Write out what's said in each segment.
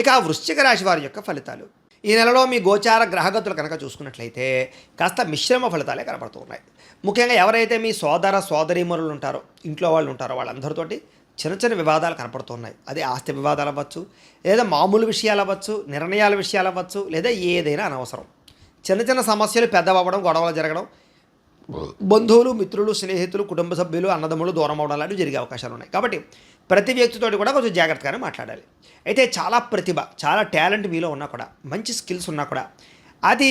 ఇక వృశ్చిక రాశి వారి యొక్క ఫలితాలు. ఈ నెలలో మీ గోచార గ్రహగతులు కనుక చూసుకున్నట్లయితే కాస్త మిశ్రమ ఫలితాలే కనబడుతున్నాయి ముఖ్యంగా ఎవరైతే మీ సోదర సోదరీమరులు ఉంటారో ఇంట్లో వాళ్ళు ఉంటారో వాళ్ళందరితోటి చిన్న చిన్న వివాదాలు కనపడుతున్నాయి. అది ఆస్తి వివాదాలు అవ్వచ్చు లేదా మామూలు విషయాలు అవ్వచ్చు నిర్ణయాల విషయాలు అవ్వచ్చు లేదా ఏదైనా అనవసరం. చిన్న చిన్న సమస్యలు పెద్దవవ్వడం గొడవలు జరగడం బంధువులు మిత్రులు స్నేహితులు కుటుంబ సభ్యులు అన్నదమ్ములు దూరం అవడం లాంటివి జరిగే అవకాశాలు ఉన్నాయి. కాబట్టి ప్రతి వ్యక్తితోటి కూడా కొంచెం జాగ్రత్తగానే మాట్లాడాలి. అయితే చాలా ప్రతిభ చాలా టాలెంట్ మీలో ఉన్నా కూడా మంచి స్కిల్స్ ఉన్నా కూడా అది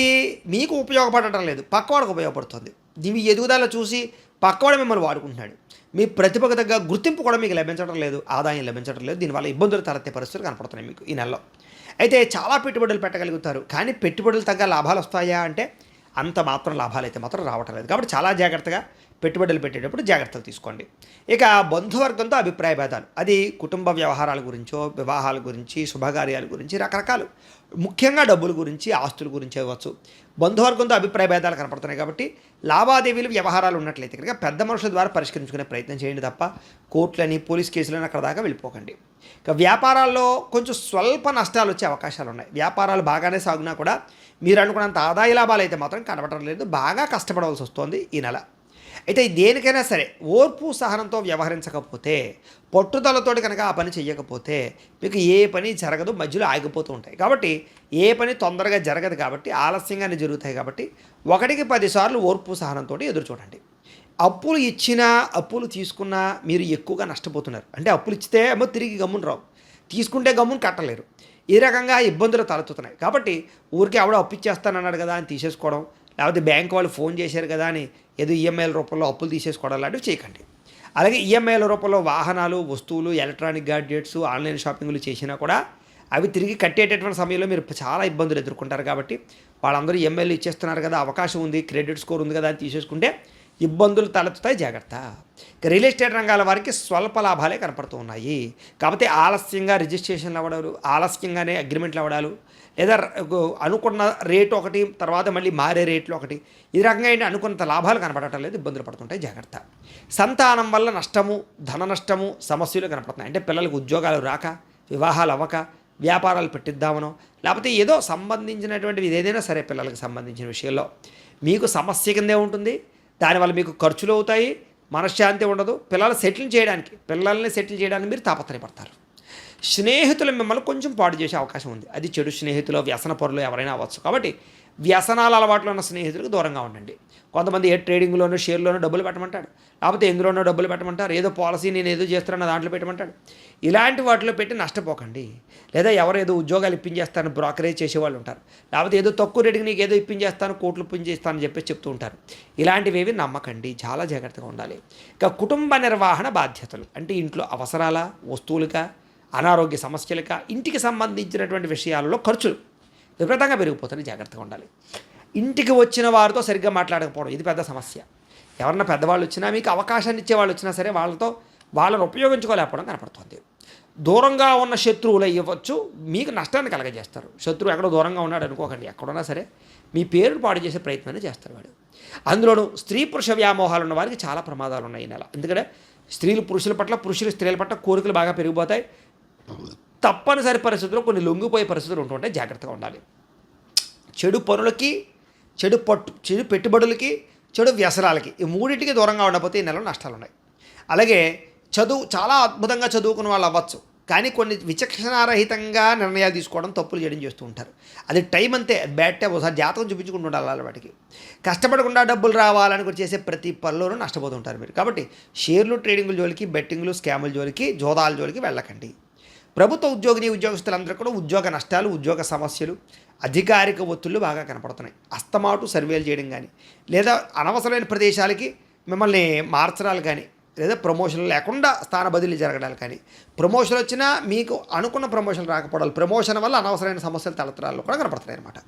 మీకు ఉపయోగపడటం లేదు. పక్కవాడికి ఉపయోగపడుతుంది. మీ ఎదుగుదల చూసి పక్కవాడు మిమ్మల్ని వాడుకుంటున్నాడు. మీ ప్రతిభకు తగ్గ గుర్తింపు కూడా మీకు లభించడం లేదు ఆదాయం లభించడం లేదు దీనివల్ల ఇబ్బందులు తలెత్తే పరిస్థితులు కనపడుతున్నాయి మీకు ఈ నెలలో. అయితే చాలా పెట్టుబడులు పెట్టగలుగుతారు. కానీ పెట్టుబడులు తగ్గ లాభాలు వస్తాయా అంటే అంత మాత్రం లాభాలు అయితే మాత్రం రావటం లేదు. కాబట్టి చాలా జాగ్రత్తగా పెట్టుబడులు పెట్టేటప్పుడు జాగ్రత్తలు తీసుకోండి. ఇక బంధువర్గంతో అభిప్రాయ భేదాలు. అది కుటుంబ వ్యవహారాల గురించో వివాహాల గురించి శుభకార్యాల గురించి రకరకాలు. ముఖ్యంగా డబ్బుల గురించి ఆస్తుల గురించి అవ్వచ్చు. బంధువర్గంతో అభిప్రాయ భేదాలు కనపడుతున్నాయి కాబట్టి లావాదేవీలు వ్యవహారాలు ఉన్నట్లయితే కనుక పెద్ద మనుషుల ద్వారా పరిష్కరించుకునే ప్రయత్నం చేయండి తప్ప కోర్టులని పోలీస్ కేసులని అక్కడ దాకా వెళ్ళిపోకండి. ఇక వ్యాపారాల్లో కొంచెం స్వల్ప నష్టాలు వచ్చే అవకాశాలు ఉన్నాయి. వ్యాపారాలు బాగానే సాగునా కూడా మీరు అనుకున్నంత ఆదాయ లాభాలు అయితే మాత్రం కనబడటం లేదు బాగా కష్టపడవలసి వస్తుంది ఈ నెల. అయితే దేనికైనా సరే ఓర్పు సహనంతో వ్యవహరించకపోతే పట్టుదలతోటి కనుక ఆ పని చెయ్యకపోతే మీకు ఏ పని జరగదు మధ్యలో ఆగిపోతూ ఉంటాయి. కాబట్టి ఏ పని తొందరగా జరగదు కాబట్టి ఆలస్యంగానే జరుగుతాయి కాబట్టి ఒకటికి పదిసార్లు ఓర్పు సహనంతో ఎదురు చూడండి. అప్పులు ఇచ్చినా అప్పులు తీసుకున్నా మీరు ఎక్కువగా నష్టపోతున్నారు. అంటే అప్పులు ఇచ్చితే ఏమో తిరిగి గమ్మున రావు. తీసుకుంటే గమ్మును కట్టలేరు. ఈ రకంగా ఇబ్బందులు తలెత్తుతున్నాయి. కాబట్టి ఊరికే ఆవిడ అప్పు ఇచ్చేస్తానన్నాడు కదా అని తీసేసుకోవడం లేకపోతే బ్యాంక్ వాళ్ళు ఫోన్ చేశారు కదా అని ఏదో ఈఎంఐల రూపంలో అప్పులు తీసేసుకోవడం లాంటివి చేయకండి. అలాగే ఈఎంఐల రూపంలో వాహనాలు వస్తువులు ఎలక్ట్రానిక్ గాడ్జెట్స్ ఆన్లైన్ షాపింగ్లు చేసినా కూడా అవి తిరిగి కట్టేటటువంటి సమయంలో మీరు చాలా ఇబ్బందులు ఎదుర్కొంటారు కాబట్టి వాళ్ళందరూ ఈఎంఐలు ఇచ్చేస్తున్నారు కదా అవకాశం ఉంది క్రెడిట్ స్కోర్ ఉంది కదా అని తీసేసుకుంటే ఇబ్బందులు తలెత్తుతాయి జాగ్రత్త. ఇక రియల్ ఎస్టేట్ రంగాల వారికి స్వల్ప లాభాలే కనపడుతూ ఉన్నాయి. కాకపోతే ఆలస్యంగా రిజిస్ట్రేషన్లు అవ్వడాలు ఆలస్యంగానే అగ్రిమెంట్లు అవ్వడాలు లేదా అనుకున్న రేటు ఒకటి తర్వాత మళ్ళీ మారే రేట్లు ఒకటి ఈ రకంగా ఏంటి? అనుకున్నంత లాభాలు కనపడటం లేదు ఇబ్బందులు పడుతుంటాయి జాగ్రత్త. సంతానం వల్ల నష్టము ధన నష్టము సమస్యలు కనపడుతున్నాయి. అంటే పిల్లలకు ఉద్యోగాలు రాక వివాహాలు అవ్వక వ్యాపారాలు పెట్టిద్దామనో లేకపోతే ఏదో సంబంధించినటువంటివి ఏదైనా సరే పిల్లలకు సంబంధించిన విషయంలో. మీకు సమస్య కిందే ఉంటుంది దానివల్ల మీకు ఖర్చులు అవుతాయి మనశ్శాంతి ఉండదు. పిల్లలు సెటిల్ చేయడానికి పిల్లల్ని సెటిల్ చేయడానికి మీరు తాపత్రయపడతారు. స్నేహితులు మిమ్మల్ని కొంచెం పాడు చేసే అవకాశం ఉంది. అది చెడు స్నేహితులు వ్యసన పరులు ఎవరైనా అవ్వచ్చు. కాబట్టి వ్యసనాల అలవాట్లు ఉన్న స్నేహితులకు దూరంగా ఉండండి. కొంతమంది ఏ ట్రేడింగ్లోనూ షేర్లోనూ డబ్బులు పెట్టమంటాడు. లేకపోతే ఎందులోనో డబ్బులు పెట్టమంటారు. ఏదో పాలసీ నేను ఏదో చేస్తున్నా దాంట్లో పెట్టమంటాడు. ఇలాంటి వాటిలో పెట్టి నష్టపోకండి. లేదా ఎవరు ఏదో ఉద్యోగాలు ఇప్పించేస్తాను బ్రోకరేజ్ చేసేవాళ్ళు ఉంటారు. లేకపోతే ఏదో తక్కువ రేటుకి నీకు ఏదో ఇప్పించేస్తాను కోట్లు ఇప్పించేస్తానని చెప్పేసి చెప్తూ ఉంటారు. ఇలాంటివి ఏవి నమ్మకండి. చాలా జాగ్రత్తగా ఉండాలి. ఇక కుటుంబ నిర్వహణ బాధ్యతలు. అంటే ఇంట్లో అవసరాల వస్తువులుగా అనారోగ్య సమస్యలుగా ఇంటికి సంబంధించినటువంటి విషయాలలో ఖర్చులు. విపరీతంగా పెరిగిపోతుంది జాగ్రత్తగా ఉండాలి. ఇంటికి వచ్చిన వారితో సరిగ్గా మాట్లాడకపోవడం ఇది పెద్ద సమస్య. ఎవరన్నా పెద్దవాళ్ళు వచ్చినా మీకు అవకాశాన్ని ఇచ్చే వాళ్ళు వచ్చినా సరే వాళ్ళతో వాళ్ళని ఉపయోగించుకోలేకపోవడం కనపడుతుంది. దూరంగా ఉన్న శత్రువులు ఇవ్వచ్చు మీకు నష్టాన్ని కలగజేస్తారు. శత్రువు ఎక్కడో దూరంగా ఉన్నాడు అనుకోకండి ఎక్కడున్నా సరే మీ పేరును పాడు చేసే ప్రయత్నాన్ని చేస్తారు వాడు. అందులోనూ స్త్రీ పురుష వ్యామోహాలు ఉన్న వారికి చాలా ప్రమాదాలు ఉన్నాయి ఈ నెల. ఎందుకంటే స్త్రీలు పురుషుల పట్ల పురుషులు స్త్రీల పట్ల కోరికలు బాగా పెరిగిపోతాయి. తప్పనిసరి పరిస్థితుల్లో కొన్ని లొంగిపోయే పరిస్థితులు ఉంటుంటే జాగ్రత్తగా ఉండాలి. చెడు పనులకి చెడు పట్టు చెడు పెట్టుబడులకి చెడు వ్యసనాలకి ఈ మూడింటికి దూరంగా ఉండకపోతే ఈ నెలలో నష్టాలు ఉన్నాయి అలాగే చదువు చాలా అద్భుతంగా చదువుకున్న వాళ్ళు అవ్వచ్చు. కానీ కొన్ని విచక్షణారహితంగా నిర్ణయాలు తీసుకోవడం తప్పులు చేయడం చేస్తూ ఉంటారు. అది టైం అంతే బ్యాడ్ టైం ఒకసారి జాతకం చూపించుకుంటూ ఉండాలి వాటికి. కష్టపడకుండా డబ్బులు రావాలని కూడా చేసే ప్రతి పనిలోనూ నష్టపోతుంటారు మీరు. కాబట్టి షేర్లు ట్రేడింగ్ల జోలికి బెట్టింగ్లు స్కాముల జోలికి జోదాల జోలికి వెళ్ళకండి. ప్రభుత్వ ఉద్యోగిని ఉద్యోగస్తులందరూ కూడా ఉద్యోగ నష్టాలు ఉద్యోగ సమస్యలు అధికారిక ఒత్తిళ్ళు బాగా కనపడుతున్నాయి. అస్తమాటు సర్వేలు చేయడం కానీ లేదా అనవసరమైన ప్రదేశాలకి మిమ్మల్ని మార్చడాలు కానీ లేదా ప్రమోషన్ లేకుండా స్థాన బదిలీ జరగడాలు కానీ ప్రమోషన్ వచ్చినా మీకు అనుకున్న ప్రమోషన్ రాకపోవడాలు ప్రమోషన్ వల్ల అనవసరమైన సమస్యలు తలతరాలు కూడా కనపడుతున్నాయి అనమాట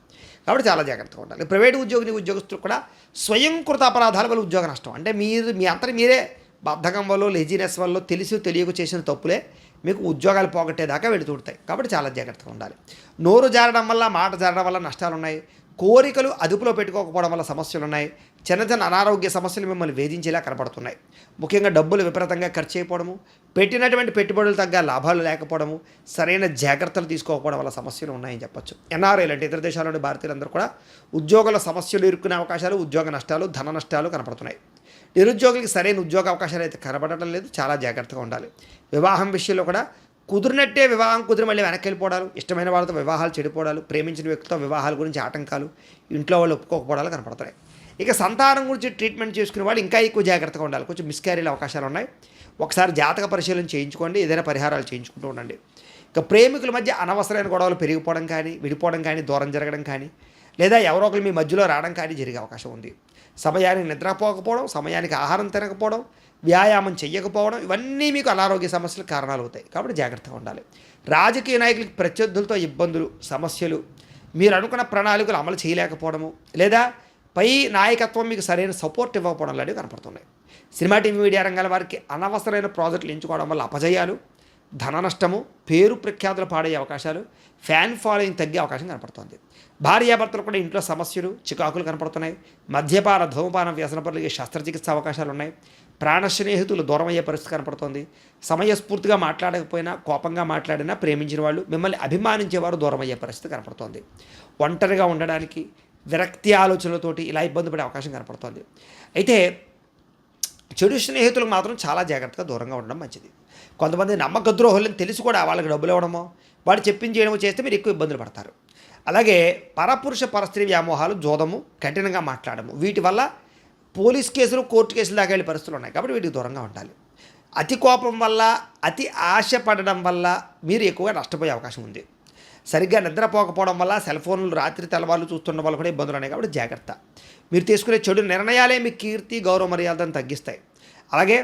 కాబట్టి చాలా జాగ్రత్తగా ఉండాలి. ప్రైవేట్ ఉద్యోగిని ఉద్యోగస్తులు కూడా స్వయంకృత అపరాధాల వల్ల ఉద్యోగ నష్టం. అంటే మీరు మీ అంతా మీరే బద్ధకం వల్ల లేజినెస్ వల్ల తెలిసి తెలియక చేసిన తప్పులే. మీకు ఉద్యోగాలు పోగొట్టేదాకా వెళుతుంటాయి కాబట్టి చాలా జాగ్రత్తగా ఉండాలి. నోరు జారడం వల్ల మాట జారడం వల్ల నష్టాలు ఉన్నాయి కోరికలు అదుపులో పెట్టుకోకపోవడం వల్ల సమస్యలు ఉన్నాయి చిన్న చిన్న అనారోగ్య సమస్యలు మిమ్మల్ని వేధించేలా కనపడుతున్నాయి. ముఖ్యంగా డబ్బులు విపరీతంగా ఖర్చు అయిపోవడము పెట్టినటువంటి పెట్టుబడులు తగ్గ లాభాలు లేకపోవడము సరైన జాగ్రత్తలు తీసుకోకపోవడం వల్ల సమస్యలు ఉన్నాయని చెప్పొచ్చు. ఎన్ఆర్ఐ అంటే ఇతర దేశాల్లోని భారతీయులందరూ కూడా ఉద్యోగుల సమస్యలు ఇరుక్కునే అవకాశాలు ఉద్యోగ నష్టాలు ధన నష్టాలు కనపడుతున్నాయి. నిరుద్యోగులకి సరైన ఉద్యోగ అవకాశాలు అయితే కనబడటం లేదు చాలా జాగ్రత్తగా ఉండాలి. వివాహం విషయంలో కూడా కుదిరినట్టే వివాహం కుదిరి మళ్ళీ వెనక్కి వెళ్ళిపోవడాలు ఇష్టమైన వాళ్ళతో వివాహాలు చెడిపోవడాలు ప్రేమించిన వ్యక్తితో వివాహాల గురించి ఆటంకాలు ఇంట్లో వాళ్ళు ఒప్పుకోకపోవడాలు కనపడుతున్నాయి. ఇక సంతానం గురించి ట్రీట్మెంట్ చేసుకునే వాళ్ళు ఇంకా ఎక్కువ జాగ్రత్తగా ఉండాలి. కొంచెం మిస్క్యారీల అవకాశాలు ఉన్నాయి. ఒకసారి జాతక పరిశీలన చేయించుకోండి ఏదైనా పరిహారాలు చేయించుకుంటూ ఉండండి. ఇక ప్రేమికుల మధ్య అనవసరమైన గొడవలు పెరిగిపోవడం కానీ విడిపోవడం కానీ దూరం జరగడం కానీ లేదా ఎవరో ఒకరు మీ మధ్యలో రావడం కానీ జరిగే అవకాశం ఉంది. సమయానికి నిద్రపోకపోవడం సమయానికి ఆహారం తినకపోవడం వ్యాయామం చెయ్యకపోవడం ఇవన్నీ మీకు అనారోగ్య సమస్యలు కారణాలు అవుతాయి. కాబట్టి జాగ్రత్తగా ఉండాలి. రాజకీయ నాయకులకి ప్రత్యర్థులతో ఇబ్బందులు సమస్యలు మీరు అనుకున్న ప్రణాళికలు అమలు చేయలేకపోవడము లేదా పై నాయకత్వం మీకు సరైన సపోర్ట్ ఇవ్వకపోవడం లాంటివి కనపడుతున్నాయి. సినిమా టీవీ మీడియా రంగాల వారికి అనవసరమైన ప్రాజెక్టులు ఎంచుకోవడం వల్ల అపజయాలు ధన నష్టము పేరు ప్రఖ్యాతులు పాడే అవకాశాలు ఫ్యాన్ ఫాలోయింగ్ తగ్గే అవకాశం కనపడుతోంది. భార్యాభర్తలు కూడా ఇంట్లో సమస్యలు చికాకులు కనపడుతున్నాయి. మద్యపాన ధూమపాన వ్యసనపరులకి శస్త్రచికిత్స అవకాశాలు ఉన్నాయి. ప్రాణ స్నేహితులు దూరం అయ్యే పరిస్థితి కనపడుతోంది. సమయస్ఫూర్తిగా మాట్లాడకపోయినా కోపంగా మాట్లాడినా ప్రేమించిన వాళ్ళు మిమ్మల్ని అభిమానించేవారు దూరం అయ్యే పరిస్థితి కనపడుతోంది. ఒంటరిగా ఉండడానికి విరక్తి ఆలోచనలతోటి ఇలా ఇబ్బంది పడే అవకాశం కనపడుతోంది. అయితే చెడు స్నేహితులకు మాత్రం చాలా జాగ్రత్తగా దూరంగా ఉండడం మంచిది. కొంతమంది నమ్మక ద్రోహులని తెలిసి కూడా వాళ్ళకి డబ్బులు ఇవ్వడమో వాడు చెప్పింది చేయడమో చేస్తే మీరు ఎక్కువ ఇబ్బందులు పడతారు. అలాగే పరపురుష పరస్త్రీ వ్యామోహాలు జోదము కఠినంగా మాట్లాడము. వీటి వల్ల పోలీస్ కేసులు కోర్టు కేసులు దాకా వెళ్ళే పరిస్థితులు ఉన్నాయి కాబట్టి వీటికి దూరంగా ఉండాలి. అతి కోపం వల్ల అతి ఆశ పడడం వల్ల మీరు ఎక్కువగా నష్టపోయే అవకాశం ఉంది. సరిగ్గా నిద్రపోకపోవడం వల్ల సెల్ ఫోన్లు రాత్రి తెల్లవాళ్ళు చూస్తుండడం వల్ల కూడా ఇబ్బందులు ఉన్నాయి కాబట్టి జాగ్రత్త. మీరు తీసుకునే చెడు నిర్ణయాలే మీ కీర్తి గౌరవ మర్యాదను తగ్గిస్తాయి. అలాగే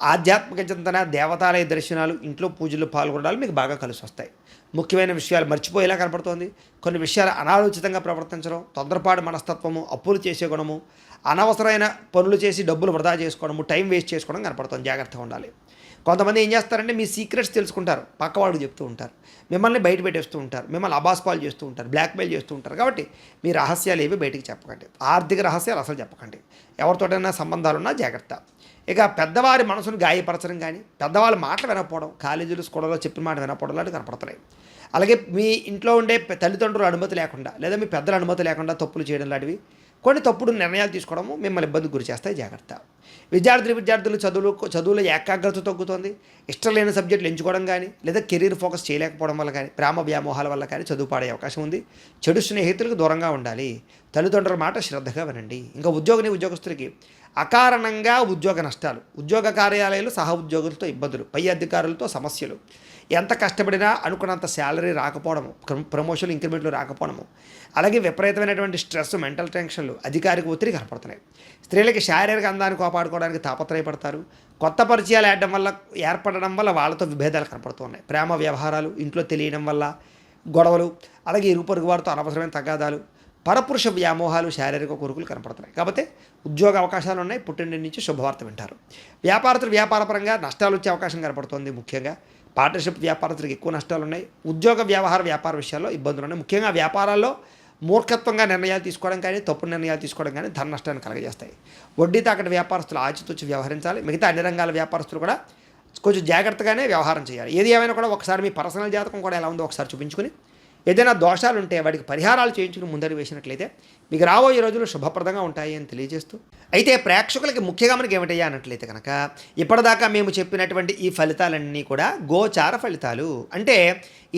ఆధ్యాత్మిక చింతన దేవతాలయ దర్శనాలు ఇంట్లో పూజలు పాల్గొనడాలు మీకు బాగా కలిసి వస్తాయి. ముఖ్యమైన విషయాలు మర్చిపోయేలా కనపడుతోంది. కొన్ని విషయాలు అనాలోచితంగా ప్రవర్తించడం తొందరపాటు మనస్తత్వము అప్పులు చేసే గుణము అనవసరమైన పనులు చేసి డబ్బులు వృధా చేసుకోవడము టైం వేస్ట్ చేసుకోవడం కనపడుతుంది. జాగ్రత్తగా ఉండాలి. కొంతమంది ఏం చేస్తారంటే మీ సీక్రెట్స్ తెలుసుకుంటారు. పక్కవాళ్ళకి చెప్తూ ఉంటారు. మిమ్మల్ని బయట పెట్టేస్తూ ఉంటారు. మిమ్మల్ని అబాస్పాలు చేస్తూ ఉంటారు. బ్లాక్మెయిల్ చేస్తూ ఉంటారు. కాబట్టి మీ రహస్యాలు ఏవి బయటికి చెప్పకండి. ఆర్థిక రహస్యాలు అసలు చెప్పకండి. ఎవరితోటైనా సంబంధాలు ఉన్నా జాగ్రత్త. ఇక పెద్దవారి మనసును గాయపరచడం కానీ పెద్దవాళ్ళ మాటలు వినకపోవడం కాలేజీలు స్కూళ్ళలో చెప్పిన మాట వినకపోవడం లాంటివి కనపడుతున్నాయి అలాగే మీ ఇంట్లో ఉండే తల్లిదండ్రులు తల్లిదండ్రుల అనుమతి లేకుండా లేదా మీ పెద్దల అనుమతి లేకుండా తప్పులు చేయడం లాంటివి కొన్ని తప్పుడు నిర్ణయాలు తీసుకోవడము మిమ్మల్ని ఇబ్బంది గురి చేస్తాయి. జాగ్రత్త. విద్యార్థులు విద్యార్థులు చదువులు చదువుల ఏకాగ్రత తగ్గుతుంది. ఇష్టం లేని సబ్జెక్టులు ఎంచుకోవడం కానీ లేదా కెరీర్ ఫోకస్ చేయలేకపోవడం వల్ల కానీ ప్రేమ వ్యామోహాల వల్ల కానీ చదువు పాడే అవకాశం ఉంది. చెడు స్నేహితులకు దూరంగా ఉండాలి. తల్లిదండ్రుల మాట శ్రద్ధగా వినండి. ఇంకా ఉద్యోగిని ఉద్యోగస్తులకి అకారణంగా ఉద్యోగ నష్టాలు ఉద్యోగ కార్యాలయాలు సహ ఉద్యోగులతో ఇబ్బందులు పై అధికారులతో సమస్యలు. ఎంత కష్టపడినా అనుకున్నంత శాలరీ రాకపోవడము. ప్రమోషన్లు ఇంక్రిమెంట్లు రాకపోవడము. అలాగే విపరీతమైనటువంటి స్ట్రెస్ మెంటల్ టెన్షన్లు అధికారిక ఒత్తిడి కనపడుతున్నాయి. స్త్రీలకి శారీరక అందాన్ని కాపాడుకోవడానికి తాపత్రయపడతారు. కొత్త పరిచయాలు ఏడడం వల్ల ఏర్పడడం వల్ల వాళ్ళతో విభేదాలు కనపడుతున్నాయి. ప్రేమ వ్యవహారాలు ఇంట్లో తెలియడం వల్ల గొడవలు అలాగే ఇరుగు పొరుగు వారితో అనవసరమైన తగాదాలు పరపురుష వ్యామోహాలు శారీరక కొరుకులు కనపడుతున్నాయి. కాబట్టి ఉద్యోగ అవకాశాలు ఉన్నాయి. పుట్టింటి నుంచి శుభవార్త వింటారు. వ్యాపారస్తులు వ్యాపారపరంగా నష్టాలు వచ్చే అవకాశం కనపడుతుంది ముఖ్యంగా. పార్ట్నర్షిప్ వ్యాపారస్తులకు ఎక్కువ నష్టాలు ఉన్నాయి ఉద్యోగ వ్యవహార వ్యాపార విషయాల్లో ఇబ్బందులు ఉన్నాయి ముఖ్యంగా వ్యాపారాల్లో మూర్ఖత్వంగా నిర్ణయాలు తీసుకోవడం కానీ తప్పు నిర్ణయాలు తీసుకోవడం కానీ ధన నష్టాన్ని కలగజేస్తాయి. వడ్డీ తాకటి వ్యాపారస్తులు ఆచితూచి వ్యవహరించాలి. మిగతా అన్ని రంగాల వ్యాపారస్తులు కూడా కొంచెం జాగ్రత్తగానే వ్యవహారం చేయాలి. ఏది ఏమైనా కూడా ఒకసారి మీ పర్సనల్ జాతకం కూడా ఎలా ఉందో ఒకసారి చూపించుకుని ఏదైనా దోషాలు ఉంటే వాటికి పరిహారాలు చేయించుకుని ముందరి వేసినట్లయితే మీకు రాబోయే రోజులు శుభప్రదంగా ఉంటాయి అని తెలియజేస్తూ అయితే ప్రేక్షకులకి ముఖ్యంగా మనకి ఏమిటయ్యా అన్నట్లయితే కనుక ఇప్పటిదాకా మేము చెప్పినటువంటి ఈ ఫలితాలన్నీ కూడా గోచార ఫలితాలు. అంటే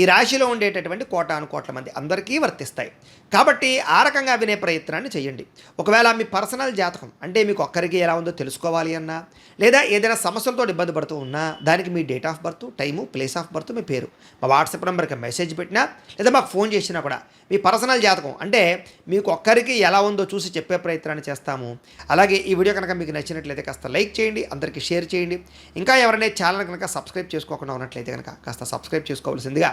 ఈ రాశిలో ఉండేటటువంటి కోటాను కోట్ల మంది అందరికీ వర్తిస్తాయి. కాబట్టి ఆ రకంగా వినే ప్రయత్నాన్ని చేయండి. ఒకవేళ మీ పర్సనల్ జాతకం అంటే మీకు ఒక్కరికి ఎలా ఉందో తెలుసుకోవాలి అన్నా లేదా ఏదైనా సమస్యలతో ఇబ్బంది పడుతూ ఉన్నా దానికి మీ date of birth time place of birth మీ పేరు. మా వాట్సాప్ నెంబర్కి మెసేజ్ పెట్టినా లేదా మాకు ఫోన్ చేసినా కూడా మీ పర్సనల్ జాతకం అంటే మీకు ఒక్కరికి ఎలా ఉందో చూసి చెప్పే ప్రయత్నాన్ని చేస్తాము. అలాగే ఈ వీడియో కనుక మీకు నచ్చినట్లయితే కాస్త లైక్ చేయండి అందరికీ షేర్ చేయండి. ఇంకా ఎవరైనా ఛానల్ కనుక సబ్స్క్రైబ్ చేసుకోకుండా ఉన్నట్లయితే కనుక కాస్త సబ్స్క్రైబ్ చేసుకోవాల్సిందిగా